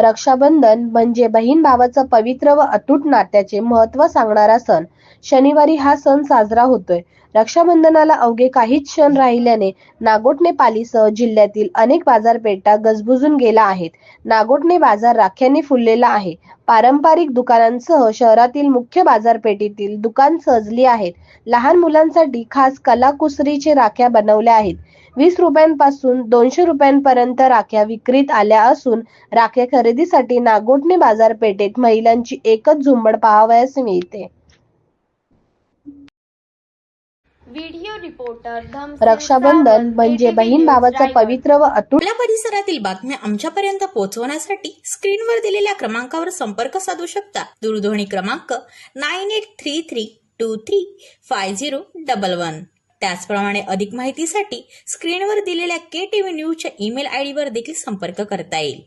रक्षाबंधन म्हणजे बहीण भावाचं पवित्र व अतूट नात्याचे महत्त्व सांगणारा सण. शनिवारी हा सण साजरा होतोय. रक्षाबंधनाला अवघे काहीच क्षण राहिल्याने नागोटणे पालीसह जिल्ह्यातील अनेक बाजारपेठा गजबुजून गेला आहेत. नागोटणे बाजार राख्यांनी फुललेला आहे. पारंपरिक दुकानांसह शहरातील मुख्य बाजारपेठेतील दुकान सजली आहेत. लहान मुलांसाठी खास कलाकुसरीचे राख्या बनवल्या आहेत. वीस रुपयांपासून दोनशे रुपयांपर्यंत राख्या विक्रीत आल्या असून राख्या खरेदीसाठी नागोटणे बाजारपेठेत महिलांची एकच झुंबड पाहावयास मिळते. रक्षाबंधन म्हणजे बहीण भावाचं पवित्र व अतूट परिसरातील बातम्या आमच्यापर्यंत पोहोचवण्यासाठी स्क्रीनवर दिलेल्या क्रमांकावर संपर्क साधू शकता. दूरध्वनी क्रमांक nine eight three three two three five zero double one. त्याचप्रमाणे अधिक माहितीसाठी स्क्रीनवर दिलेल्या के टीव्ही न्यूजच्या ईमेल आय डीवर देखील संपर्क करता येईल.